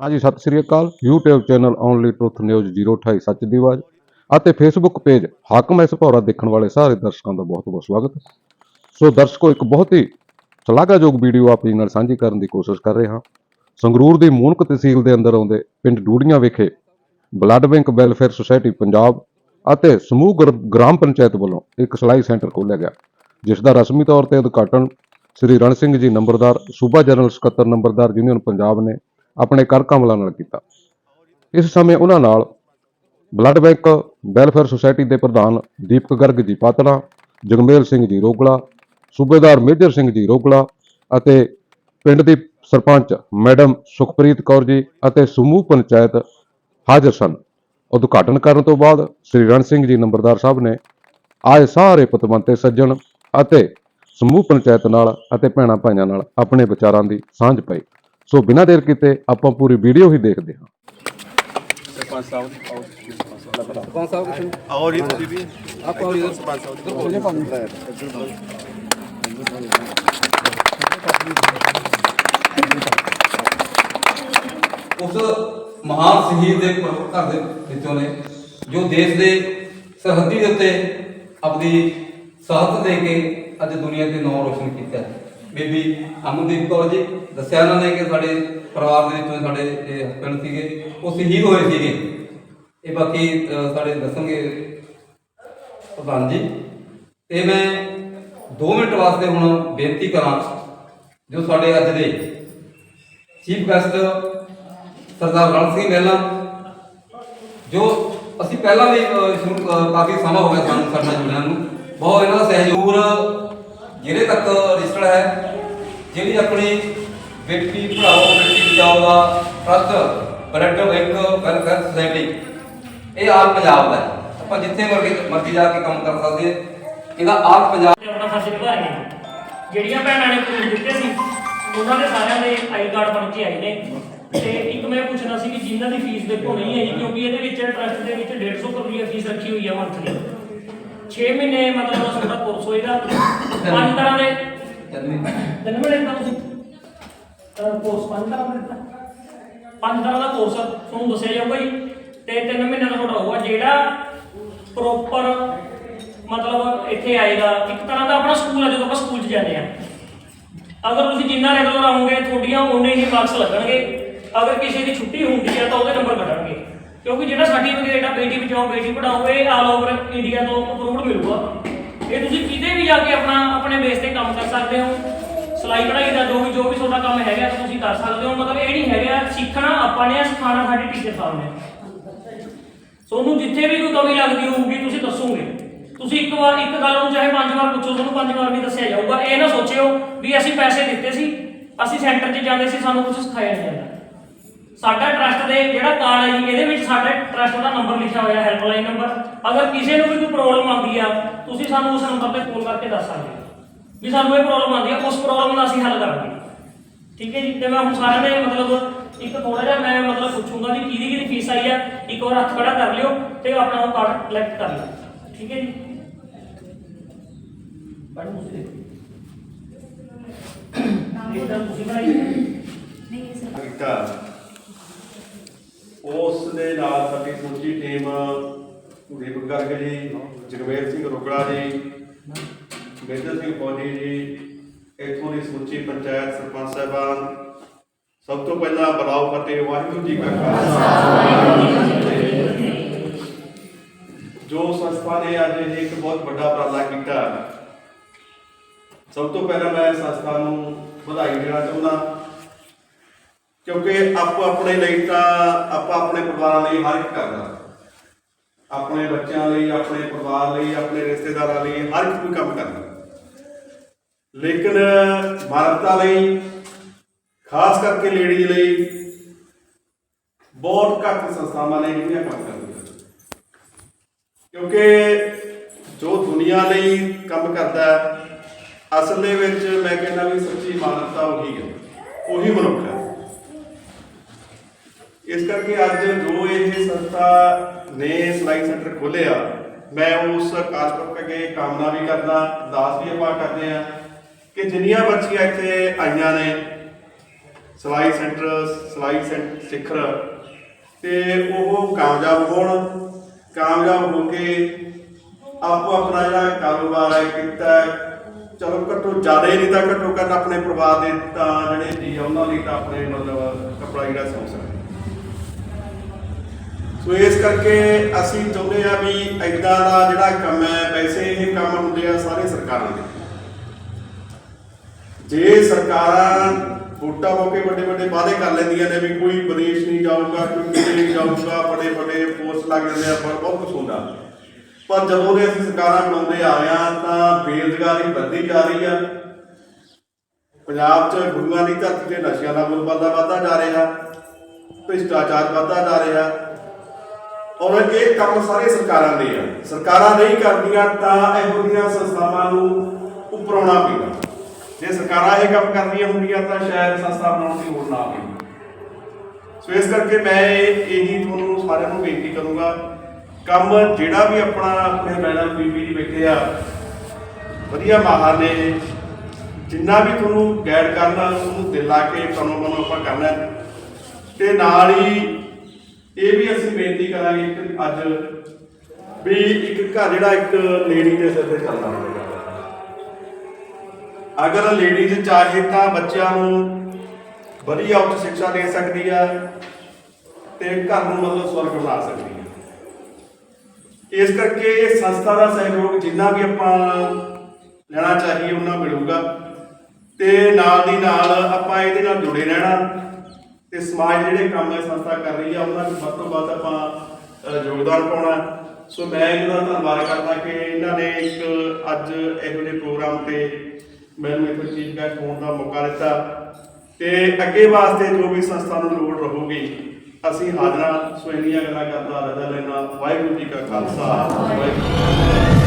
ਹਾਂਜੀ, ਸਤਿ ਸ੍ਰੀ ਅਕਾਲ। YouTube channel only truth news 028 ਸੱਚ ਦੀ ਆਵਾਜ਼ ਅਤੇ Facebook page Hakam S Bhaura ਦੇਖਣ ਵਾਲੇ ਸਾਰੇ ਦਰਸ਼ਕਾਂ ਦਾ ਬਹੁਤ-ਬਹੁਤ ਸਵਾਗਤ। ਸੋ ਦਰਸ਼ਕੋ, ਇੱਕ ਬਹੁਤ ਹੀ ਸ਼ਲਾਘਾਯੋਗ ਵੀਡੀਓ ਆਪ ਜੀ ਨਾਲ ਸਾਂਝੀ ਕਰਨ ਦੀ ਕੋਸ਼ਿਸ਼ ਕਰ ਰਹੇ ਹਾਂ। ਸੰਗਰੂਰ ਦੀ ਮੂਨਕ ਤਹਿਸੀਲ ਦੇ ਅੰਦਰ ਆਉਂਦੇ ਪਿੰਡ ਡੂੜੀਆਂ ਵਿਖੇ blood bank welfare society Punjab ਅਤੇ ਸਮੂਹ ਗਰ- ਗ੍ਰਾਮ ਪੰਚਾਇਤ ਵੱਲੋਂ ਇੱਕ ਸਿਲਾਈ ਸੈਂਟਰ ਖੋਲ੍ਹਿਆ ਗਿਆ, ਜਿਸ ਦਾ ਰਸਮੀ ਤੌਰ ਤੇ ਉਦਘਾਟਨ ਸ੍ਰੀ ਰਣ ਸਿੰਘ ਜੀ ਨੰਬਰਦਾਰ, ਸੂਬਾ ਜਨਰਲ ਸਕੱਤਰ ਨੰਬਰਦਾਰ ਯੂਨੀਅਨ ਪੰਜਾਬ ਨੇ ਆਪਣੇ ਕਰ ਕਮਲਾਂ ਨਾਲ ਕੀਤਾ। ਇਸ ਸਮੇਂ ਉਹਨਾਂ ਨਾਲ ਬਲੱਡ ਬੈਂਕ, ਵੈਲਫੇਅਰ ਸੁਸਾਇਟੀ ਦੇ ਪ੍ਰਧਾਨ ਦੀਪਕ ਗਰਗ ਜੀ ਪਾਤਲਾ ਜਗਮੇਲ ਸਿੰਘ ਜੀ ਰੋਗਲਾ, ਸੂਬੇਦਾਰ ਮੇਜਰ ਸਿੰਘ ਜੀ ਰੋਗਲਾ ਅਤੇ ਪਿੰਡ ਦੀ ਸਰਪੰਚ ਮੈਡਮ ਸੁਖਪ੍ਰੀਤ ਕੌਰ ਜੀ ਅਤੇ ਸਮੂਹ ਪੰਚਾਇਤ ਹਾਜ਼ਰ ਸਨ। ਉਦਘਾਟਨ ਕਰਨ ਤੋਂ ਬਾਅਦ ਸ੍ਰੀ ਰਣ ਸਿੰਘ ਜੀ ਨੰਬਰਦਾਰ ਸਾਹਿਬ ਨੇ ਆਏ ਸਾਰੇ ਪਤਵੰਤੇ ਸੱਜਣ ਅਤੇ ਸਮੂਹ ਪੰਚਾਇਤ ਨਾਲ ਅਤੇ ਭੈਣਾਂ ਭਾਈਆਂ ਨਾਲ ਆਪਣੇ ਵਿਚਾਰਾਂ ਦੀ ਸਾਂਝ ਪਾਈ। ਸੋ ਬਿਨਾਂ ਦੇਰ ਕੀਤੇ ਆਪਾਂ ਪੂਰੀ ਵੀਡੀਓ ਹੀ ਦੇਖਦੇ ਹਾਂ। ਸਰਪੰਚ ਸਾਹਿਬ ਆਓ ਸਰਪੰਚ ਸਾਹਿਬ ਸਰਪੰਚ ਸਾਹਿਬ ਕਿਸੇ ਨੂੰ ਆਓ ਜੀ ਤੁਸੀਂ ਵੀ। ਆਪਾਂ ਉਹ ਇਧਰ ਸਰਪੰਚ ਸਾਹਿਬ ਇਧਰ ਖੋਲੇ ਪਾਣੀ ਉਸ ਮਹਾਨ ਸ਼ਹੀਦ ਦੇ ਘਰ ਦੇ ਵਿੱਚੋਂ ਨੇ ਜੋ ਦੇਸ਼ ਦੇ ਸਰਹੱਦੀ ਦੇ ਉੱਤੇ ਆਪਣੀ ਸਾਹਤ ਦੇ ਕੇ ਅੱਜ ਦੁਨੀਆ ਤੇ ਨਾਮ ਰੋਸ਼ਨ ਕੀਤਾ ਹੈ। ਬੀਬੀ ਅਮਨਦੀਪ ਕੌਰ ਜੀ, ਦੱਸਿਆ ਉਹਨਾਂ ਨੇ ਕਿ ਸਾਡੇ ਪਰਿਵਾਰ ਦੇ ਵਿੱਚੋਂ ਸਾਡੇ ਇਹ ਹਸਬੰਡ ਸੀਗੇ, ਉਹ ਸ਼ਹੀਦ ਹੋਏ ਸੀਗੇ। ਇਹ ਬਾਕੀ ਸਾਡੇ ਦੱਸਣਗੇ ਪ੍ਰਧਾਨ ਜੀ। ਤੇ ਮੈਂ 2 ਮਿੰਟ ਵਾਸਤੇ ਹੁਣ ਬੇਨਤੀ ਕਰਾਂ, ਜੋ ਸਾਡੇ ਅੱਜ ਦੇ ਚੀਫ ਗੈਸਟ ਸਰਦਾਰ ਰਣ ਸਿੰਘ ਮਹਿਲਾ, ਜੋ ਅਸੀਂ ਪਹਿਲਾਂ ਵੀ ਕਾਫੀ ਸਮਾਂ ਹੋ ਗਿਆ ਸਾਨੂੰ ਸਾਡੇ ਨਾਲ ਜੁੜਿਆਂ ਨੂੰ। ਬਹੁਤ ਇਹਨਾਂ ਦਾ ਸਹਿਯੋਗ ਜਿਹੜੇ ਤੱਕ ਰਜਿਸਟਰਡ ਹੈ, ਜਿਹੜੀ ਆਪਣੀ ਬੇਟੀ ਪੜਾਓ ਬੇਟੀ ਬਚਾਓ ਦਾ trust blood bank welfare society ਇਹ ਆਲ ਪੰਜਾਬ ਦਾ ਹੈ। ਆਪਾਂ ਜਿੱਥੇ ਮਰਜ਼ੀ ਮਰਜ਼ੀ ਜਾ ਕੇ ਕੰਮ ਕਰ ਸਕਦੇ ਹਾਂ। ਇਹਦਾ ਆਲ ਪੰਜਾਬ ਤੇ ਆਪਣਾ ਫਰਜ਼ ਨਿਭਾ ਰਹੇ ਨੇ। ਜਿਹੜੀਆਂ ਭੈਣਾਂ ਨੇ ਪ੍ਰੂਫ ਦਿੱਤੇ ਸੀ, ਉਹਨਾਂ ਦੇ ਸਾਰਿਆਂ ਦੇ ਆਈ ਕਾਰਡ ਬਣ ਕੇ ਆਏ ਨੇ। ਤੇ ਇੱਕ ਮੈਂ ਪੁੱਛਣਾ ਸੀ ਕਿ ਜਿਨ੍ਹਾਂ ਦੀ ਫੀਸ ਦੇਖੋ ਨਹੀਂ ਹੈ ਜੀ, ਕਿਉਂਕਿ ਇਹਦੇ ਵਿੱਚ ਟਰਸਟ ਦੇ ਵਿੱਚ 150 ਰੁਪਏ ਫੀਸ ਰੱਖੀ ਹੋਈ ਹੈ ਮੰਥਲੀ 6 ਮਹੀਨੇ ਮਤਲਬ ਤੁਹਾਡਾ ਕੋਰਸ ਹੋਏਗਾ ਪੰਜ ਤਰ੍ਹਾਂ ਦੇ। ਤਿੰਨ ਮਹੀਨੇ। ਦਾ ਤੁਸੀਂ ਕੋਰਸ ਪੰਜ ਤਰ੍ਹਾਂ ਦਾ ਦਿੱਤਾ। ਪੰਜ ਤਰ੍ਹਾਂ ਦਾ ਕੋਰਸ ਤੁਹਾਨੂੰ ਦੱਸਿਆ ਜਾਊਗਾ ਜੀ। ਤੇ ਤਿੰਨ ਮਹੀਨੇ ਦਾ ਤੁਹਾਡਾ ਹੋਊਗਾ ਜਿਹੜਾ ਪ੍ਰੋਪਰ ਮਤਲਬ ਇੱਥੇ ਆਏਗਾ। ਇੱਕ ਤਰ੍ਹਾਂ ਦਾ ਆਪਣਾ ਸਕੂਲ ਹੈ ਜਦੋਂ ਆਪਾਂ ਸਕੂਲ 'ਚ ਜਾਂਦੇ ਆ। ਅਗਰ ਤੁਸੀਂ ਜਿੰਨਾ ਰੈਗੂਲਰ ਆਉਂਗੇ ਤੁਹਾਡੀਆਂ ਉਨੇ ਹੀ ਮਾਰਕਸ ਲੱਗਣਗੇ। ਅਗਰ ਕਿਸੇ ਦੀ ਛੁੱਟੀ ਹੁੰਦੀ ਹੈ ਤਾਂ ਉਹਦੇ ਨੰਬਰ ਘਟਣਗੇ ਕਿਉਂਕਿ ਜਿਹੜਾ ਸਰਟੀਫਿਕੇਟ ਆ ਬੇਟੀ ਬਚਾਓ ਬੇਟੀ ਪੜਾਓ ਇਹ ਆਲ ਓਵਰ ਇੰਡੀਆ ਤੋਂ ਅਪਰੂਵਡ ਮਿਲੂਗਾ। ਇਹ ਤੁਸੀਂ ਕਿਤੇ ਵੀ ਜਾ ਕੇ ਆਪਣਾ ਆਪਣੇ ਬੇਸ ਤੇ ਕੰਮ ਕਰ ਸਕਦੇ ਹੋ। ਸਿਲਾਈ ਕਢਾਈ ਦਾ ਜੋ ਵੀ ਜੋ ਵੀ ਤੁਹਾਡਾ ਕੰਮ ਹੈਗਾ ਤੁਸੀਂ ਕਰ ਸਕਦੇ ਹੋ। ਮਤਲਬ ਇਹ ਨਹੀਂ ਹੈਗਾ ਸਿੱਖਣਾ ਆਪਾਂ ਨੇ ਆ, ਸਿਖਾਉਣਾ ਸਾਡੇ ਟੀਚਰ ਸਾਹਿਬ ਨੇ। ਤੁਹਾਨੂੰ ਜਿੱਥੇ ਵੀ ਕੋਈ ਕਮੀ ਲੱਗਦੀ ਹੋਊਗੀ ਤੁਸੀਂ ਦੱਸੋਗੇ। ਤੁਸੀਂ ਇੱਕ ਵਾਰ ਇੱਕ ਗੱਲ ਨੂੰ ਚਾਹੇ ਪੰਜ ਵਾਰ ਪੁੱਛੋ ਤੁਹਾਨੂੰ ਪੰਜ ਵਾਰ ਵੀ ਦੱਸਿਆ ਜਾਊਗਾ। ਇਹ ਨਾ ਸੋਚਿਓ ਵੀ ਅਸੀਂ ਪੈਸੇ ਦਿੱਤੇ ਸੀ ਅਸੀਂ ਸੈਂਟਰ 'ਚ ਜਾਂਦੇ ਸੀ ਸਾਨੂੰ ਕੁਝ ਸਿਖਾਇਆ ਨਹੀਂ ਜਾਂਦਾ। ਸਾਡਾ ਟਰਸਟ ਦੇ ਜਿਹੜਾ ਕਾਰਡ ਹੈ ਜੀ ਇਹਦੇ ਵਿੱਚ ਸਾਡੇ ਟਰਸਟ ਦਾ ਨੰਬਰ ਲਿਖਿਆ ਹੋਇਆ ਹੈਲਪਲਾਈਨ ਨੰਬਰ ਅਗਰ ਕਿਸੇ ਨੂੰ ਵੀ ਕੋਈ ਪ੍ਰੋਬਲਮ ਆਉਂਦੀ ਆ ਤੁਸੀਂ ਸਾਨੂੰ ਉਸ ਨੰਬਰ ਤੇ ਫੋਨ ਕਰਕੇ ਦੱਸ ਸਕਦੇ ਹੋ। ਵੀ ਸਾਨੂੰ ਇਹ ਪ੍ਰੋਬਲਮ ਆਉਂਦੀ ਆ ਉਸ ਪ੍ਰੋਬਲਮ ਦਾ ਅਸੀਂ ਹੱਲ ਕਰਾਂਗੇ। ਠੀਕ ਹੈ ਜੀ? ਤੇ ਮੈਂ ਹੁਣ ਸਾਰਿਆਂ ਦੇ ਮਤਲਬ ਇੱਕ ਥੋੜਾ ਜਿਹਾ ਮੈਂ ਮਤਲਬ ਪੁੱਛੂੰਗਾ ਵੀ ਕਿਹਦੀ ਕਿਹਦੀ ਫੀਸ ਆਈ ਆ ਇੱਕ ਵਾਰ ਹੱਥ ਖੜਾ ਕਰ ਲਿਓ ਤੇ ਆਪਣਾ ਉਹ ਕਾਰਡ ਕਲੈਕਟ ਕਰ ਲਿਓ। ਠੀਕ ਹੈ ਜੀ? ਪੜ੍ਹੋ ਤੁਸੀਂ ਦੇਖੋ। ਇਹ ਤਾਂ ਤੁਸੀਂ ਬਣਾਈ। ਕੀਤਾ ਉਸ ਦੇ ਨਾਲ ਸਾਡੀ ਸਮੁੱਚੀ ਟੀਮ ਦੀਪਕ ਗਰਗ ਜੀ ਜਗਮੇਲ ਸਿੰਘ ਰੁਗੜਾ ਜੀ, ਮੇਜਰ ਸਿੰਘ ਫੌਜੀ ਜੀ, ਇੱਥੋਂ ਦੀ ਸਮੁੱਚੀ ਪੰਚਾਇਤ ਸਰਪੰਚ ਸਾਹਿਬਾਨ, ਸਭ ਤੋਂ ਪਹਿਲਾਂ ਬਲਾਉ ਫਤਿਹ, ਵਾਹਿਗੁਰੂ ਜੀ ਕਾ ਖਾਲਸਾ। ਜੋ ਸੰਸਥਾ ਨੇ ਅੱਜ ਇਹ ਇੱਕ ਬਹੁਤ ਵੱਡਾ ਉਪਰਾਲਾ ਕੀਤਾ, ਸਭ ਤੋਂ ਪਹਿਲਾਂ ਮੈਂ ਸੰਸਥਾ ਨੂੰ ਵਧਾਈ ਦੇਣਾ ਚਾਹੁੰਦਾ। ਕਿਉਂਕਿ ਆਪੋ ਆਪਣੇ ਲਈ ਤਾਂ ਆਪਾਂ ਆਪਣੇ ਪਰਿਵਾਰਾਂ ਲਈ ਹਰ ਇੱਕ ਕਰਦਾ ਆਪਣੇ ਬੱਚਿਆਂ ਲਈ, ਆਪਣੇ ਪਰਿਵਾਰ ਲਈ, ਆਪਣੇ ਰਿਸ਼ਤੇਦਾਰਾਂ ਲਈ ਹਰ ਇੱਕ ਕੋਈ ਕੰਮ ਕਰਦਾ ਲੇਕਿਨ ਮਾਨਵਤਾ ਲਈ, ਖਾਸ ਕਰਕੇ ਲੇਡੀ ਲਈ ਬਹੁਤ ਘੱਟ ਸੰਸਥਾਵਾਂ ਨੇ ਜਿਹੜੀਆਂ ਕੰਮ ਕਰਦੀਆਂ। ਕਿਉਂਕਿ ਜੋ ਦੁਨੀਆ ਲਈ ਕੰਮ ਕਰਦਾ ਅਸਲ ਦੇ ਵਿੱਚ ਮੈਂ ਕਹਿੰਦਾ ਵੀ ਸੱਚੀ ਮਾਨਵਤਾ ਉਹੀ ਹੈ, ਉਹੀ ਮਨੁੱਖ ਹੈ। ਇਸ ਕਰਕੇ ਅੱਜ ਜੋ ਇਹ ਸੰਸਥਾ ਨੇ ਸਿਲਾਈ ਸੈਂਟਰ ਖੋਲ੍ਹਿਆ, ਮੈਂ ਉਸ ਅਕਾਲ ਪੁਰਖ ਅੱਗੇ ਕਾਮਨਾ ਵੀ ਕਰਦਾ, ਦਾਸ ਵੀ ਆਪਾਂ ਕਰਦੇ ਆ ਕਿ ਜਿੰਨੀਆਂ ਬੱਚੀਆਂ ਇੱਥੇ ਆਈਆਂ ਨੇ, ਸਿਲਾਈ ਸੈਂਟਰ ਸਿਲਾਈ ਸੈਂਟਰ ਸਿਖਰ, ਤੇ ਉਹ ਕਾਮਯਾਬ ਹੋਣ, ਕਾਮਯਾਬ ਹੋ ਕੇ ਆਪੋ ਆਪਣਾ ਜਿਹੜਾ ਕਾਰੋਬਾਰ ਹੈ ਕੀਤਾ ਚਲੋ ਘੱਟੋ ਜ਼ਿਆਦਾ ਹੀ ਨਹੀਂ ਤਾਂ ਘੱਟੋ ਘੱਟ ਆਪਣੇ ਪਰਿਵਾਰ ਦੇ ਤਾਂ ਜਿਹੜੇ ਜੀ ਆ, ਉਹਨਾਂ ਲਈ ਤਾਂ ਆਪਣੇ ਮਤਲਬ ਕੱਪੜਾ ਜਿਹੜਾ ਸਿਉਂ ਸਕਦੇ ਸੋ ਇਸ ਕਰਕੇ ਅਸੀਂ ਚਾਹੁੰਦੇ ਆ ਵੀ ਐਦਾਂ ਦਾ ਜਿਹੜਾ ਕੰਮ ਹੈ, ਵੈਸੇ ਇਹ ਕੰਮ ਹੁੰਦੇ ਆ ਸਾਰੇ ਸਰਕਾਰਾਂ ਦੇ। ਜੇ ਸਰਕਾਰਾਂ ਵੋਟਾਂ ਮੌਕੇ ਵੱਡੇ ਵੱਡੇ ਵਾਅਦੇ ਕਰ ਲੈਂਦੀਆਂ ਨੇ ਵੀ ਕੋਈ ਵਿਦੇਸ਼ ਨਹੀਂ ਜਾਊਗਾ, ਕੋਈ ਕਿਤੇ ਨਹੀਂ ਜਾਊਗਾ ਬੜੇ ਬੜੇ ਪੋਸਟ ਲੱਗ ਜਾਂਦੇ ਆ ਪਰ ਬਹੁਤ ਕੁਝ ਹੁੰਦਾ। ਪਰ ਜਦੋਂ ਦੇ ਅਸੀਂ ਸਰਕਾਰਾਂ ਬਣਾਉਂਦੇ ਆ ਰਹੇ ਆ ਤਾਂ ਬੇਰੁਜ਼ਗਾਰੀ ਵੱਧਦੀ ਜਾ ਰਹੀ ਆ। ਪੰਜਾਬ 'ਚ ਗੁਰੂਆਂ ਦੀ ਧਰਤੀ ਤੇ ਨਸ਼ਿਆਂ ਦਾ ਮੁੱਲ ਵੱਧਦਾ ਜਾ ਰਿਹਾ। ਭ੍ਰਿਸ਼ਟਾਚਾਰ ਵੱਧਦਾ ਜਾ ਰਿਹਾ। ਔਰ ਇਹ ਕੰਮ ਸਾਰੇ ਸਰਕਾਰਾਂ ਦੇ ਆ। ਸਰਕਾਰਾਂ ਨਹੀਂ ਕਰਦੀਆਂ ਤਾਂ ਇਹੋ ਜਿਹੀਆਂ ਸੰਸਥਾਵਾਂ ਨੂੰ ਉਪਰਾਉਣਾ ਪੈਂਦਾ। ਜੇ ਸਰਕਾਰਾਂ ਇਹ ਕੰਮ ਕਰਦੀਆਂ ਹੁੰਦੀਆਂ ਤਾਂ ਸ਼ਾਇਦ ਸੰਸਥਾ ਬਣਾਉਣ ਦੀ ਲੋੜ ਨਾ ਪੈਂਦੀ ਸੋ ਇਸ ਕਰਕੇ ਮੈਂ ਇਹੀ ਤੁਹਾਨੂੰ ਸਾਰਿਆਂ ਨੂੰ ਬੇਨਤੀ ਕਰੂੰਗਾ, ਕੰਮ ਜਿਹੜਾ ਵੀ ਆਪਣਾ ਆਪਣੇ ਮੈਡਮ ਬੀਬੀ ਜੀ ਬੈਠੇ ਆ, ਵਧੀਆ ਮਾਹਰ ਨੇ, ਜਿੰਨਾ ਵੀ ਤੁਹਾਨੂੰ ਗਾਈਡ ਕਰਨਾ, ਉਹਨੂੰ ਦਿਲ ਲਾ ਕੇ ਤੁਹਾਨੂੰ ਮਨੋਂ ਆਪਾਂ ਕਰਨਾ ਹੈ। ਤੇ ਨਾਲ ਹੀ ਇਹ ਵੀ ਅਸੀਂ ਬੇਨਤੀ ਕਰਾਂਗੇ ਕਿ ਅੱਜ ਵੀ ਇੱਕ ਘਰ ਜਿਹੜਾ ਇੱਕ ਲੇਡੀ ਦੇ ਸਿਰ ਤੇ ਚੱਲਦਾ ਹੋਵੇਗਾ। ਅਗਰ ਲੇਡੀਜ਼ ਚਾਹੇ ਤਾਂ ਬੱਚਿਆਂ ਨੂੰ ਵਧੀਆ ਉੱਚ ਸਿੱਖਿਆ ਦੇ ਸਕਦੀ ਆ ਤੇ ਘਰ ਨੂੰ ਮਤਲਬ ਸਵਰਗ ਬਣਾ ਸਕਦੀ ਆ। ਇਸ ਕਰਕੇ ਇਹ ਸੰਸਥਾ ਦਾ ਸਹਿਯੋਗ ਜਿੰਨਾ ਵੀ ਆਪਾਂ ਲੈਣਾ ਚਾਹੀਏ, ਉਹਨਾਂ ਮਿਲੂਗਾ। ਤੇ ਨਾਲ ਦੀ ਨਾਲ ਆਪਾਂ ਇਹਦੇ ਨਾਲ ਜੁੜੇ ਰਹਿਣਾ। ਤੇ ਸਮਾਜ ਜਿਹੜੇ ਕੰਮ ਇਹ ਸੰਸਥਾ ਕਰ ਰਹੀ ਆ, ਉਹਨਾਂ ਨੂੰ ਵੱਧ ਤੋਂ ਵੱਧ ਆਪਾਂ ਯੋਗਦਾਨ ਪਾਉਣਾ ਸੋ ਮੈਂ ਇਹਨਾਂ ਦਾ ਧੰਨਵਾਦ ਕਰਦਾ ਕਿ ਇਹਨਾਂ ਨੇ ਇੱਕ ਅੱਜ ਇਹੋ ਜਿਹੇ ਪ੍ਰੋਗਰਾਮ ਤੇ ਮੈਨੂੰ ਇੱਕ ਚੀਜ਼ ਦਾ ਹੋਣ ਦਾ ਮੌਕਾ ਦਿੱਤਾ। ਤੇ ਅੱਗੇ ਵਾਸਤੇ ਜੋ ਵੀ ਸੰਸਥਾ ਨੂੰ ਲੋੜ ਰਹੂਗੀ, ਅਸੀਂ ਹਾਜ਼ਰਾਂ ਸੋ ਇੰਨੀਆਂ ਗੱਲਾਂ ਕਰਦਾ, ਰਜਾ ਲੈਣਾ ਵਾਹਿਗੁਰੂ ਜੀ ਕਾ ਖਾਲਸਾ। ਵਾਹਿਗੁਰੂ ਜੀ